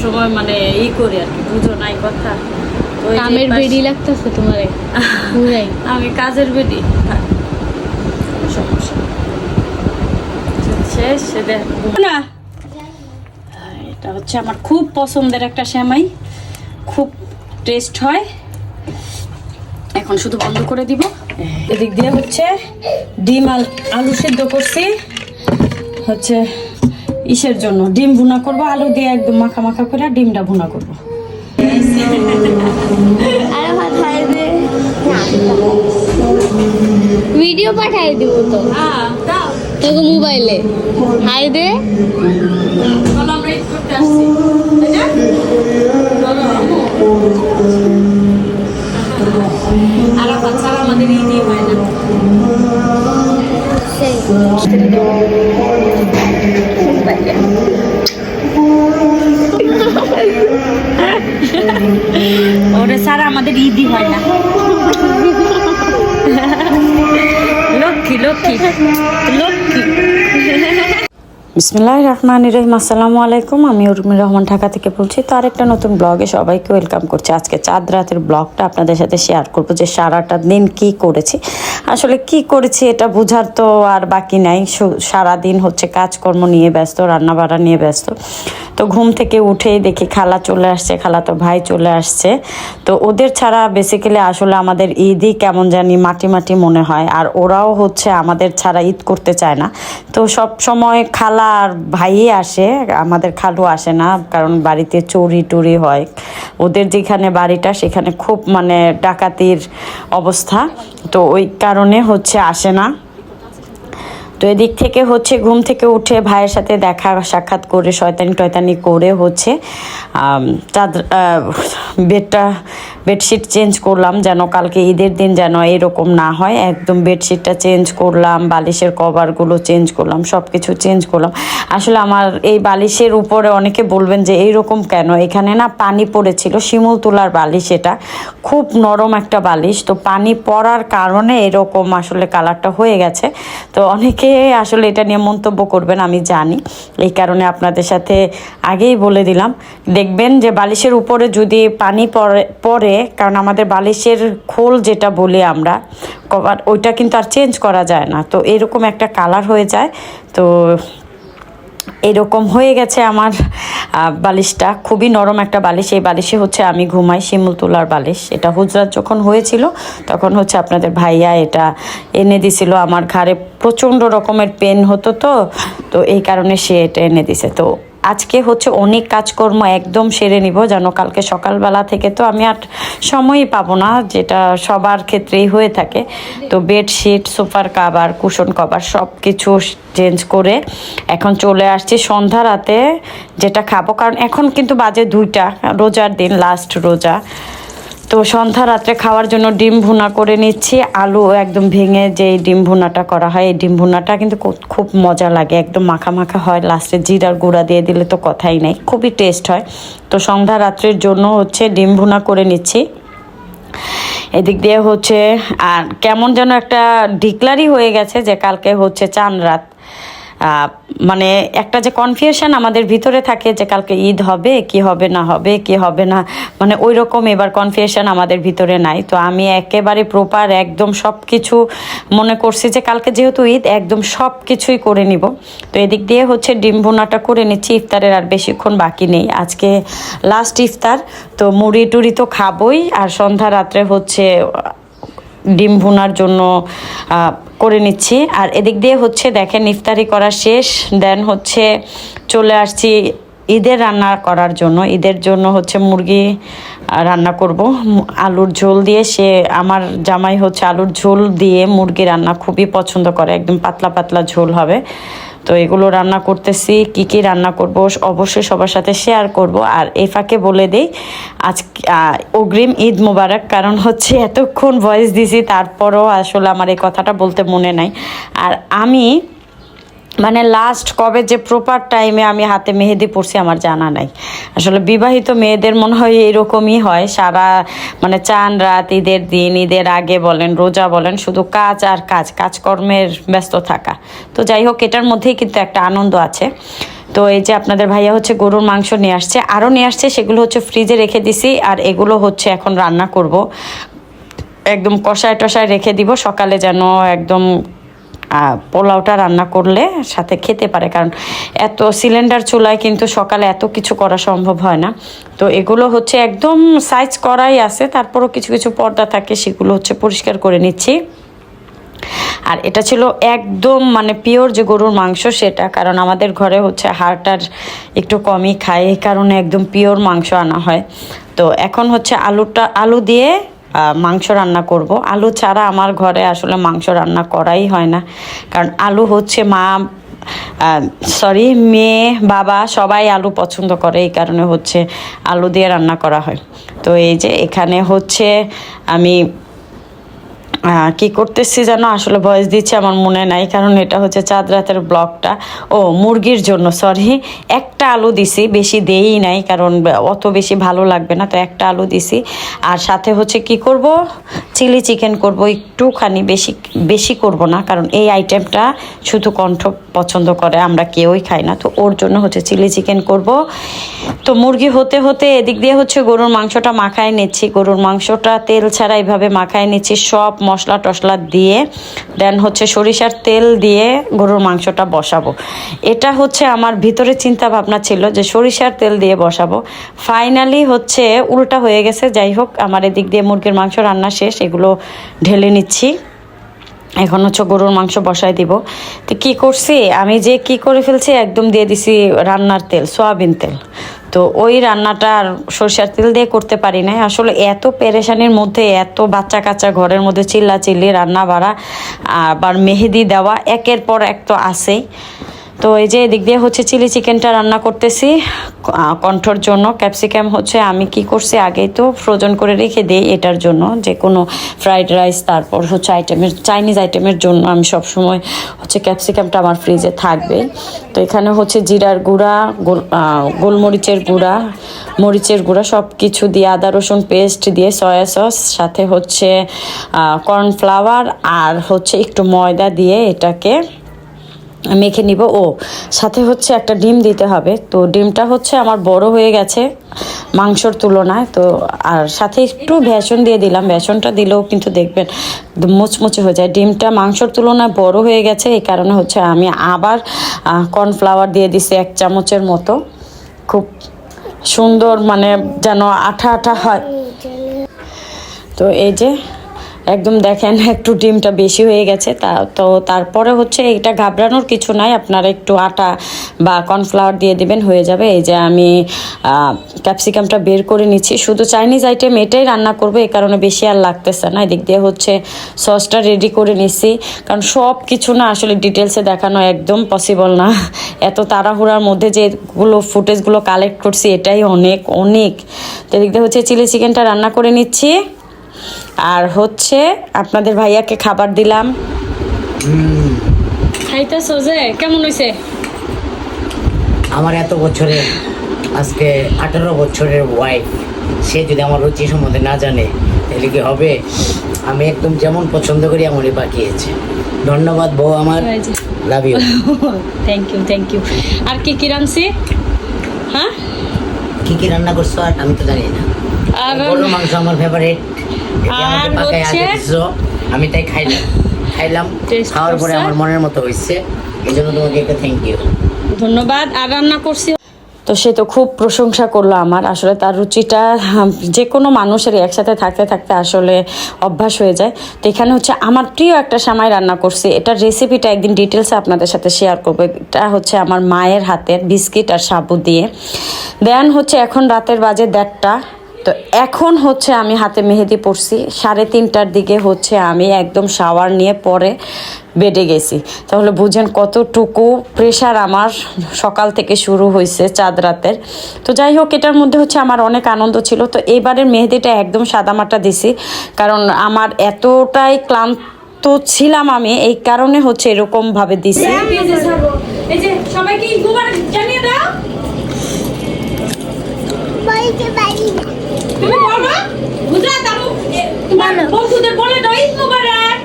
সবসময় মানে ই করি আর কি বুঝো নাই কথা। কামের বেডি লাগতেছে তোমারে পুরাই। আমি কাজের বেডি। সমস্যা। শেষ এটা না। এটা হচ্ছে আমার খুব পছন্দের একটা শ্যামাই। খুব টেস্ট হয়। এখন শুধু বন্ধ করে দিব। এদিক দিয়ে হচ্ছে ডিম আল আলু সিদ্ধ করছি। হচ্ছে ইসের জন্য। ডিম ভুনা করব আলু দিয়ে একদম মাখা মাখা করে ডিমটা ভুনা করব। আরে পাঠাই দে। ভিডিও পাঠাই দিব তো। তোকে মোবাইলে। হাই দে। আমরা ঈদ করতে ঈদই হয় না। লক্ষ্মী লক্ষ্মী লক্ষ্মী। বিসমিল্লাহ রহমান রহিম। আসসালামু আলাইকুম, আমি উর্মির রহমান ঢাকা থেকে বলছি। তো আরেকটা নতুন ব্লগে সবাইকে ওয়েলকাম করছি। আজকে চাঁদ রাতের ব্লগটা আপনাদের সাথে শেয়ার করব যে সারাটা দিন কি করেছি। আসলে কি করেছি এটা বোঝার তো আর বাকি নাই। সু- সারাদিন হচ্ছে কাজকর্ম নিয়ে ব্যস্ত রান্না বাড়া নিয়ে ব্যস্ত। তো ঘুম থেকে উঠেই দেখি খালা চলে আসছে, খালা তো ভাই চলে আসছে। তো ওদের ছাড়া বেসিক্যালি আসলে আমাদের ঈদই কেমন জানি মাটি মাটি মনে হয়। আর ওরাও হচ্ছে আমাদের ছাড়া ঈদ করতে চায় না। তো সব সময় খালা আর ভাই আসে, আমাদের খালু আসে না, কারণ বাড়িতে চুরি টুরি হয়। ওদের যেখানে বাড়িটা, সেখানে খুব মানে ডাকাতির অবস্থা। তো ওই কারণে হচ্ছে আসে না। তো এদিক থেকে হচ্ছে ঘুম থেকে উঠে ভাইয়ের সাথে দেখা, সাক্ষাৎ করে শয়তানি টয়তানি করে হচ্ছে চাদর বেডটা বেডশিট চেঞ্জ করলাম যেন কালকে ঈদের দিন যেন এরকম না হয়। একদম বেডশিটটা চেঞ্জ করলাম, বালিশের কভারগুলো চেঞ্জ করলাম সব কিছু চেঞ্জ করলাম। আসলে আমার এই বালিশের উপরে অনেকে বলবেন যে, এইরকম কেন? এখানে না পানি পড়েছিল, শিমুল তোলার বালিশ এটা। খুব নরম একটা বালিশ, তো পানি পড়ার কারণে এরকম আসলে কালারটা হয়ে গেছে। তো অনেকে আসলে এটা নিয়ে মন্তব্য করবেন, আমি জানি। এই কারণে আপনাদের সাথে আগেই বলে দিলাম। দেখবেন যে বালিশের উপরে যদি পানি পড়ে পড়ে কারণ আমাদের বালিশের খোল যেটা বলি আমরা কভার ওইটা কিন্তু আর চেঞ্জ করা যায় না। তো এরকম একটা কালার হয়ে যায়। তো এরকম হয়ে গেছে আমার বালিশটা। খুবই নরম একটা বালিশ। এই বালিশে হচ্ছে আমি ঘুমাই, শিমুল তোলার বালিশ। এটা হুজরাত যখন হয়েছিল, তখন হচ্ছে আপনাদের ভাইয়া এটা এনে দিছিল। আমার ঘাড়ে প্রচণ্ড রকমের পেন হতো তো তো এই কারণে সে এটা এনে দিছে। তো আজকে হচ্ছে অনেক কাজকর্ম একদম সেরে নিব, যেন কালকে সকালবেলা থেকে তো আমি আর সময়ই পাবো না, যেটা সবার ক্ষেত্রেই হয়ে থাকে। তো বেডশিট সোফার কাভার কুশন কভার সব কিছু চেঞ্জ করে এখন চলে আসছি সন্ধ্যা রাতে যেটা খাব। কারণ এখন কিন্তু বাজে দুইটা, রোজার দিন লাস্ট রোজা। তো সন্ধ্যা রাত্রে খাওয়ার জন্য ডিম ভুনা করে নিচ্ছি। আলু একদম ভেঙে যে ডিম ভুনাটা করা হয়, এই ডিম ভুনাটা কিন্তু খুব- মজা লাগে, একদম মাখা মাখা হয়। লাস্টে জিরার গুঁড়া দিয়ে দিলে তো কথাই নেই, খুবই টেস্ট হয়। তো সন্ধ্যা রাত্রের জন্য হচ্ছে ডিম ভুনা করে নিচ্ছি। এদিক দিয়ে হচ্ছে, আর কেমন যেন একটা ডিক্লারই হয়ে গেছে যে কালকে হচ্ছে চান রাত। মানে একটা যে কনফিউশন আমাদের ভিতরে থাকে যে কালকে ঈদ হবে, কি হবে, না হবে, কি হবে না মানে ওই রকম এবার কনফিউশন আমাদের ভিতরে নাই। তো আমি একেবারে প্রপার একদম সব কিছু মনে করছি যে কালকে যেহেতু ঈদ, একদম সব কিছুই করে নিব। তো এদিক দিয়ে হচ্ছে ডিম ভুনাটা করে নিচ্ছি, ইফতারের আর বেশিক্ষণ বাকি নেই। আজকে লাস্ট ইফতার, তো মুড়ি টুড়ি তো খাবই, আর সন্ধ্যা রাত্রে হচ্ছে ডিম ভুনার জন্য করে নিচ্ছি। আর এদিক দিয়ে হচ্ছে দেখেন ইফতারি করা শেষ, দেন হচ্ছে চলে আসছি ঈদের রান্না করার জন্য। ঈদের জন্য হচ্ছে মুরগি রান্না করব। আলুর ঝোল দিয়ে সে, আমার জামাই হচ্ছে আলুর ঝোল দিয়ে মুরগি রান্না খুবই পছন্দ করে, একদম পাতলা পাতলা ঝোল হবে। তো এগুলো রান্না করতেছি, কি কি রান্না করব, অবশ্যই সবার সাথে শেয়ার করব। আর এফাকে ফাঁকে বলে দেই আজ অগ্রিম ঈদ মোবারক, কারণ হচ্ছে এতক্ষণ ভয়েস দিছি, তারপরও আসলে আমার এই কথাটা বলতে মনে নাই। আর আমি মানে লাস্ট কবে যে প্রপার টাইমে আমি হাতে মেহেদি পড়ছি আমার জানা নাই। আসলে বিবাহিত মেয়েদের মনে হয় এইরকমই হয়। সারা মানে চান রাত, ঈদের দিন, ঈদের আগে বলেন, রোজা বলেন, শুধু কাজ আর কাজ, কাজকর্মের ব্যস্ত থাকা। তো যাই হোক, এটার মধ্যেই কিন্তু একটা আনন্দ আছে। তো এই যে আপনাদের ভাইয়া হচ্ছে গরুর মাংস নিয়ে আসছে আরও নিয়ে আসছে, সেগুলো হচ্ছে ফ্রিজে রেখে দিছি, আর এগুলো হচ্ছে এখন রান্না করব। একদম কষায় টষায় রেখে দিব, সকালে যেন একদম পোলাওটা রান্না করলে সাথে খেতে পারে, কারণ এত সিলিন্ডার চুলায় কিন্তু সকালে এত কিছু করা সম্ভব হয় না। তো এগুলো হচ্ছে একদম সাইজ করাই আছে, তারপরও কিছু কিছু পর্দা থাকে, সেগুলো হচ্ছে পরিষ্কার করে নিচ্ছি। আর এটা ছিল একদম মানে পিওর যে গরুর মাংস সেটা, কারণ আমাদের ঘরে হচ্ছে হাড়টার একটু কমই খায়, এই কারণে একদম পিওর মাংস আনা হয়। তো এখন হচ্ছে আলুটা, আলু দিয়ে মাংস রান্না করব। আলু ছাড়া আমার ঘরে আসলে মাংস রান্না করাই হয় না। কারণ আলু হচ্ছে মা সরি মেয়ে, বাবা সবাই আলু পছন্দ করে, এই কারণে হচ্ছে আলু দিয়ে রান্না করা হয়। তো এই যে এখানে হচ্ছে আমি কি করতেছি যেন আসলে ভয়েস দিচ্ছে, আমার মনে নাই, কারণ এটা হচ্ছে চাঁদ রাতের ব্লগটা ও, মুরগির জন্য সরি একটা আলু দিছি, বেশি দেই নাই, কারণ অত বেশি ভালো লাগবে না, তো একটা আলু দিছি। আর সাথে হচ্ছে কি করব? চিলি চিকেন করব, একটুখানি বেশি বেশি করব না, কারণ এই আইটেমটা শুধু কণ্ঠ পছন্দ করে, আমরা কেউই খাই না, তো ওর জন্য হচ্ছে চিলি চিকেন করব। তো মুরগি হতে হতে এদিক দিয়ে হচ্ছে গরুর মাংসটা মাখায় নিচ্ছি, গরুর মাংসটা তেল ছাড়া এইভাবে মাখায় নিচ্ছি, সব মশলা টশলা দিয়ে দেন হচ্ছে সরিষার তেল দিয়ে গরুর মাংসটা বসাবো। এটা হচ্ছে আমার ভিতরে চিন্তা ভাবনা ছিল যে সরিষার তেল দিয়ে বসাবো। ফাইনালি হচ্ছে উল্টা হয়ে গেছে, যাই হোক, আমার এদিক দিয়ে মুরগির মাংস রান্না শেষ, এগুলো ঢেলে নিচ্ছি। এখন হচ্ছে গরুর মাংস বসাই দিব। তো কি করছি? আমি যে কি করে ফেলছি, একদম দিয়ে দিছি রান্নার তেল, সয়াবিন তেল। তো ওই রান্নাটা আর সরষের তেল দিয়ে করতে পারি নাই। আসলে এত পেরেশানির মধ্যে, এত বাচ্চা কাচ্চা ঘরের মধ্যে চিল্লা চিল্লি রান্না বাড়া আবার মেহেদি দেওয়া, একের পর এক তো আসেই তো এই যে এদিক দিয়ে হচ্ছে চিলি চিকেনটা রান্না করতেছি কণ্ঠর জন্য। ক্যাপসিকাম হচ্ছে আমি কি করছি, আগেই তো ফ্রোজন করে রেখে দিই এটার জন্য। যে কোনো ফ্রাইড রাইস তারপর হচ্ছে আইটেমের চাইনিজ আইটেমের জন্য আমি সব সময় হচ্ছে ক্যাপসিকামটা আমার ফ্রিজে থাকবে। তো এখানে হচ্ছে জিরার গুঁড়া, গোল গোলমরিচের গুঁড়া, মরিচের গুঁড়া সব কিছু দিয়ে আদা, রসুন পেস্ট দিয়ে সয়া সস সাথে হচ্ছে কর্নফ্লাওয়ার আর হচ্ছে একটু ময়দা দিয়ে এটাকে মেখে নিব। ও, সাথে হচ্ছে একটা ডিম দিতে হবে। তো ডিমটা হচ্ছে আমার বড় হয়ে গেছে মাংসর তুলনায়। তো আর সাথে একটু বেসন দিয়ে দিলাম। বেসনটা দিলেও কিন্তু দেখবেন মুচমুচে হয়ে যায়। ডিমটা মাংসর তুলনায় বড় হয়ে গেছে। এই কারণে হচ্ছে আমি আবার কর্নফ্লাওয়ার দিয়ে দিছি এক চামচের মতো। খুব সুন্দর মানে যেন আঠা আঠা হয়। তো এই যে একদম দেখেন, একটু ডিমটা বেশি হয়ে গেছে, তা, তো তারপরে হচ্ছে এটা ঘাবড়ানোর কিছু নাই, আপনারা একটু আটা বা কর্নফ্লাওয়ার দিয়ে দেবেন, হয়ে যাবে। এই যে আমি ক্যাপসিকামটা বের করে নিচ্ছি। শুধু চাইনিজ আইটেম এটাই রান্না করব এই কারণে বেশি আর লাগতেছে না। এদিক দিয়ে হচ্ছে সসটা রেডি করে নিচ্ছি। কারণ সব কিছু না আসলে ডিটেলসে দেখানো একদম পসিবল না। এত তাড়াহুড়ার মধ্যে যেগুলো ফুটেজগুলো কালেক্ট করছি, এটাই অনেক অনেক। তো এদিক দিয়ে হচ্ছে চিলি চিকেনটা রান্না করে নিচ্ছি। আর হচ্ছে আপনাদের ভাইয়াকে খাবার দিলাম। খাইতেছো যে? কেমন হয়েছে আমার এত বছরে আজকে আঠারো বছরের ওয়াইফ সে যদি আমার রুচি সম্বন্ধে না জানে তাহলে কি হবে? আমি একদম যেমন পছন্দ করি এমনই পাঠিয়েছে ধন্যবাদ বউ আমার। Love you thank you thank you আর কি কি রাঁধছি? হ্যাঁ? কি কি রান্না করছ আর আমি তো জানি না। আর গরুর মাংস আমার ফেভারিট আর হচ্ছে- আমি তাই খাইলাম। খাইলাম। খাওয়ার পরে আমার মনের মতো হয়েছে। এই জন্য তোমাকে একটা থ্যাংক ইউ ধন্যবাদ। আর রান্না করছি। তো সে তো খুব প্রশংসা করল আমার। আসলে তার রুচিটা যে কোনো মানুষের একসাথে থাকতে থাকতে আসলে অভ্যাস হয়ে যায়। তো এখানে হচ্ছে আমার প্রিয় একটা সামাই রান্না করছি। এটার রেসিপিটা একদিন ডিটেলসে আপনাদের সাথে শেয়ার করব। এটা হচ্ছে আমার মায়ের হাতের বিস্কিট আর সাবু দিয়ে। দেন হচ্ছে এখন রাতের বাজে দেড়টা। তো এখন হচ্ছে আমি হাতে মেহেদি পড়ছি সাড়ে তিনটার দিকে হচ্ছে আমি একদম শাওয়ার নিয়ে পরে বেডে গেছি। তাহলে বুঝেন কতটুকু প্রেশার আমার সকাল থেকে শুরু হয়েছে চাঁদ রাতের। তো যাই হোক এটার মধ্যে হচ্ছে আমার অনেক আনন্দ ছিল। তো এবারের মেহেদিটা একদম সাদামাটা দিছি। কারণ আমার এতটাই ক্লান্ত ছিলাম আমি এই কারণে হচ্ছে এরকম ভাবে দিছি। এই যে সবাইকে জানিয়ে দাও বলতে পারি না? তুমি বলো গুজরাট আমি তোমার বন্ধুদের বলে দাও ঈদ মুবারক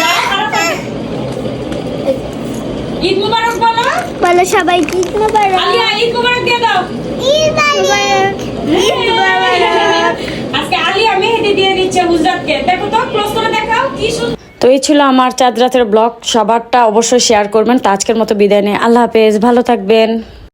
যাও, আরও পারো। ঈদ মুবারক বলো। বলো সবাই ঈদ মোবারক আলিয়া ঈদ মোবারক দিয়ে দাও। ঈদ মোবারক ঈদ মোবারক আজকে আলিয়া মেহেদি দিয়ে দিচ্ছে হুজরাতকে দেখো তো ক্লোজ করে দেখাও কি সুন্দর তো এই ছিল আমার চাঁদ রাতের ব্লগ। সবারটা অবশ্যই শেয়ার করবেন। তো আজকের মতো বিদায় নেই। আল্লাহ হাফেজ। ভালো থাকবেন।